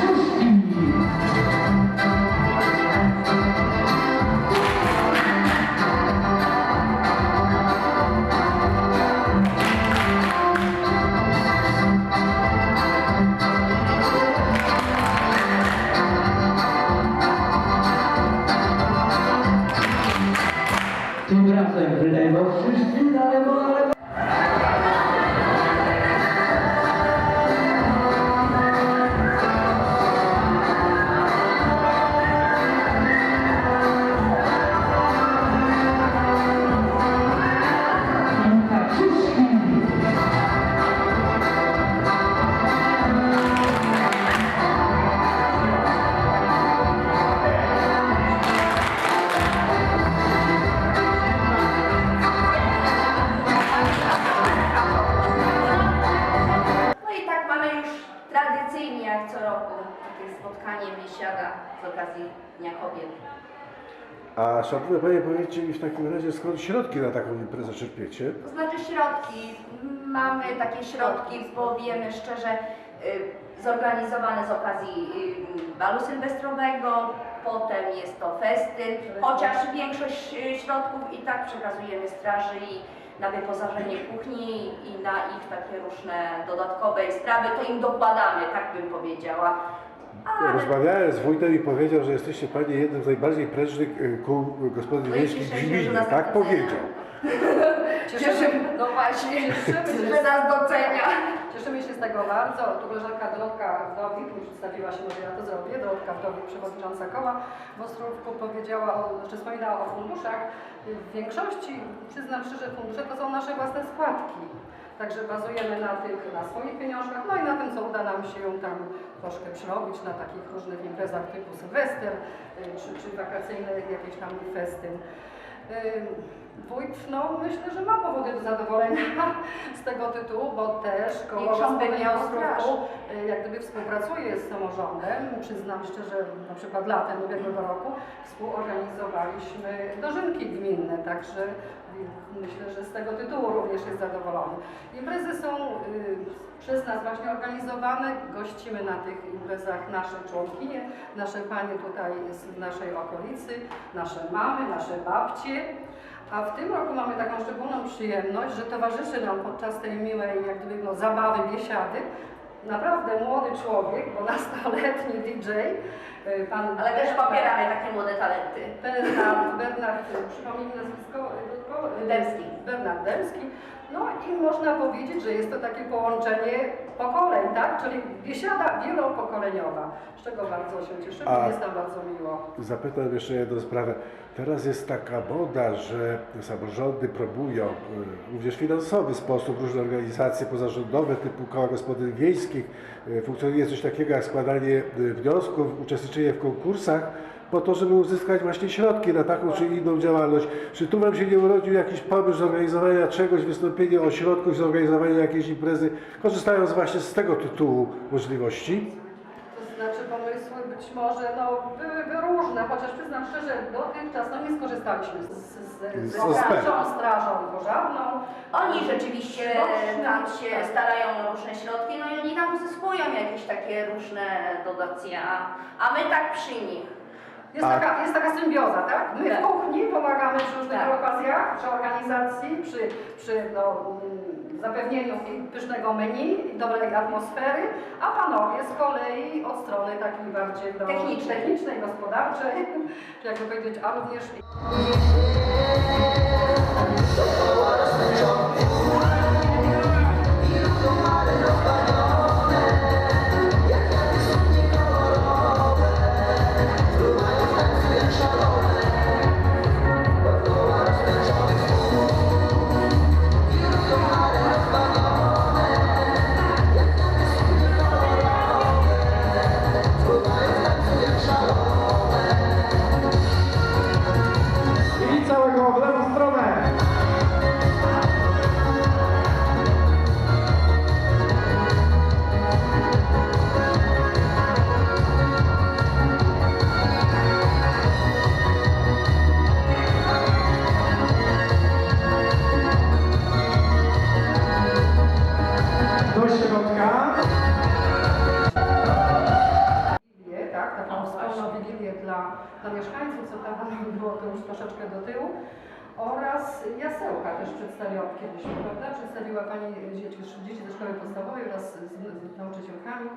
아, A szanowne Panie, powiedzcie mi w takim razie, skąd środki na taką imprezę czerpiecie? To znaczy środki. Mamy takie środki, bo wiemy szczerze, y, zorganizowane z okazji y, balu sylwestrowego, potem jest to festyn, chociaż większość y, środków i tak przekazujemy straży i na wyposażenie kuchni i na ich takie różne dodatkowe sprawy, to im dokładamy, tak bym powiedziała. Ale Rozmawiałem z wójtem i powiedział, że jesteście Panie jednym z najbardziej prężnych y, kół gospodyń No wiejskich w cieszę się, że gminie. Tak powiedział. cieszymy, no właśnie, Cieszymy że się, nas docenia. cieszymy się z tego bardzo. Tu koleżanka Dorotka Wdowik, nie przedstawiła się, może ja to zrobię. Dorotka Wdowik, przewodnicząca koła w Ostrówku powiedziała, o, znaczy wspominała o funduszach. W większości, przyznam szczerze, fundusze to są nasze własne składki. Także bazujemy na tych, na swoich pieniążkach, no i na tym, co uda nam się tam troszkę przerobić na takich różnych imprezach typu Sylwester, y, czy, czy wakacyjny jakiś tam festyn. Ym, Wójt, no myślę, że ma powody do zadowolenia z tego tytułu, bo też koło wymiarą Ostrówku y, jak gdyby współpracuje z samorządem. Przyznam szczerze, na przykład latem ubiegłego roku współorganizowaliśmy dożynki gminne, także y, myślę, że z tego tytułu również jest zadowolony. Imprezy są y, przez nas właśnie organizowane, gościmy na tych imprezach nasze członkinie, nasze panie tutaj z naszej okolicy, nasze mamy, nasze babcie. A w tym roku mamy taką szczególną przyjemność, że towarzyszy nam podczas tej miłej jak gdyby, no, zabawy, biesiady naprawdę młody człowiek, bo nastoletni DJ, y, pan Ale też popieramy takie młode talenty. Bernard, Bernard, przypomnij mi nazwisko? tylko, y, Dębski. Bernard Dębski. No i można powiedzieć, że jest to takie połączenie pokoleń, tak? Czyli biesiada wielopokoleniowa, z czego bardzo się cieszymy, A- jest nam bardzo miło. Zapytam jeszcze jedną sprawę. Teraz jest taka moda, że samorządy próbują y, również w finansowy sposób różne organizacje pozarządowe typu koła gospodyń wiejskich. y, Funkcjonuje coś takiego jak składanie y, wniosków, uczestniczenie w konkursach po to, żeby uzyskać właśnie środki na taką czy inną działalność. Czy tu Wam się nie urodził jakiś pomysł zorganizowania czegoś, wystąpienia ośrodków, zorganizowania jakiejś imprezy, korzystając właśnie z tego tytułu możliwości? To znaczy pomysły być może no, byłyby różne, chociaż przyznam szczerze, dotychczas no, nie skorzystaliśmy z, z, z, z, strażą, strażą pożarną. Oni rzeczywiście tam się tak. starają o różne środki, no i oni tam uzyskują jakieś takie różne dotacje, a, a my tak przy nich. Jest, A- taka, jest taka symbioza, tak? My Tak. w kuchni pomagamy przy różnych Tak. okazjach, przy organizacji, przy, przy no, mm, zapewnieniu pysznego menu, i dobrej atmosfery, a panowie z kolei od strony takiej bardziej no, Technicznej. technicznej, gospodarczej, czy jakby powiedzieć, a również było to już troszeczkę do tyłu. Oraz jasełka też przedstawiła kiedyś, prawda? Przedstawiła Pani dzieci, dzieci ze szkoły podstawowej wraz z, z nauczycielkami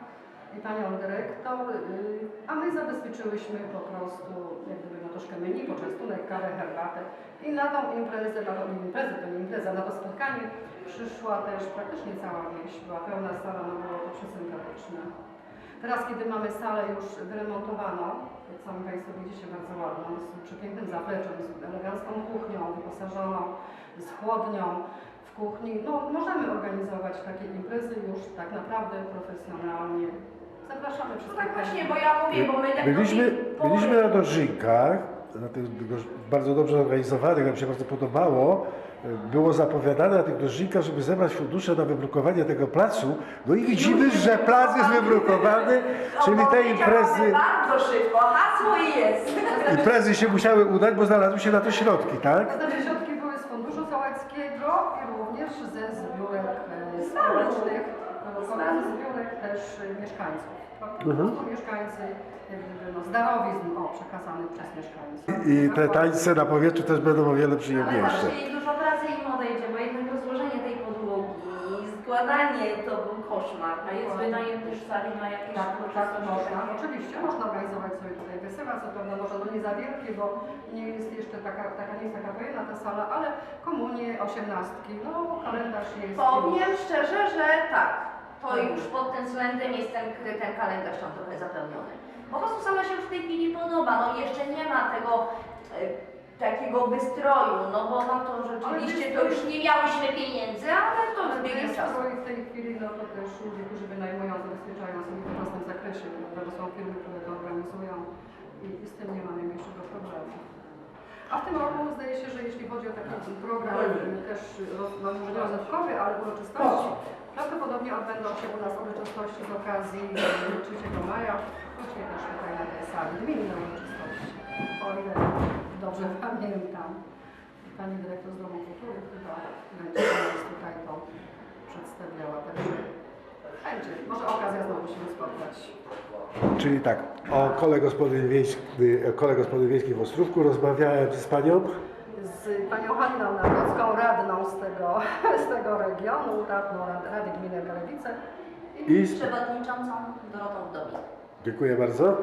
i Panią dyrektor, y, a my zabezpieczyłyśmy po prostu jak gdyby no troszkę menu, poczęstunek, kawę, herbatę i na tą imprezę, na tą imprezę, to nie impreza, na to spotkanie przyszła też praktycznie cała wieś, była pełna sala, no było to przesympatyczne. Teraz, kiedy mamy salę już wyremontowaną, jak sami Państwo widzicie, bardzo ładną, z przepięknym zapleczem, z elegancką kuchnią, wyposażoną, z chłodnią w kuchni, no możemy organizować takie imprezy już tak naprawdę profesjonalnie. Zapraszamy No wszystkich. tak właśnie, bo ja mówię, bo my tak Byliśmy, byliśmy na dożynkach, na tych bardzo dobrze zorganizowanych, nam się bardzo podobało. Było zapowiadane na tych dożynkach, żeby zebrać fundusze na wybrukowanie tego placu. No i widzimy, że plac jest wybrukowany, czyli te imprezy, Bardzo szybko, hasło jest. imprezy się musiały udać, bo znalazły się na to środki, tak? To znaczy środki były z Funduszu Sołeckiego i również ze zbiórek e, społecznych, e, ze zbiórek też e, mieszkańców. Mhm. mieszkańcy, gdyby, no, z darowizn o, przekazanych przez mieszkańców. I te tańce na powietrzu też będą o wiele Ale przyjemniejsze. właśnie dużo pracy im odejdzie, bo jednak rozłożenie tej podłogi, składanie to był koszmar. A jest wynajem też sali na jakieś Tak, tak, można. Oczywiście, można organizować sobie tutaj wesela, co prawda może no nie za wielkie, bo nie jest jeszcze taka, taka nie jest taka pojemna ta sala, ale komunie, osiemnastki, no kalendarz jest Powiem szczerze, że tak. To już pod tym względem jest ten, ten kalendarz tam trochę zapełniony. Po prostu sama się już w tej chwili podoba. No jeszcze nie ma tego e, takiego wystroju, no bo no to rzeczywiście to już nie miałyśmy pieniędzy, ale to z biegiem Jest czasu. w tej chwili no to też ludzie, którzy wynajmują, zabezpieczają sobie we własnym zakresie, prawda, bo są firmy, które to organizują i, i z tym nie ma najmniejszego problemu. A w tym roku zdaje się, że jeśli chodzi o taki program też roz- no, może nie rozrywkowy, ale uroczystości, prawdopodobnie odbędą się u nas uroczystości z okazji y, 3 maja, właśnie też tutaj na tej sali, gminne uroczystości, o ile dobrze pamiętam. Pani dyrektor z Domu Kultury chyba będzie tutaj to przedstawiała, także. Może okazja znowu się spotkać. Czyli tak, o kole gospodyń wiejskich, kole gospodyń wiejskich w Ostrówku rozmawiałem z panią. Z panią Haliną Nawrocką, radną z tego, z tego regionu, radną Rady, Gminy Galewice. I z... Przewodniczącą Dorotą Wdowik. Dziękuję bardzo.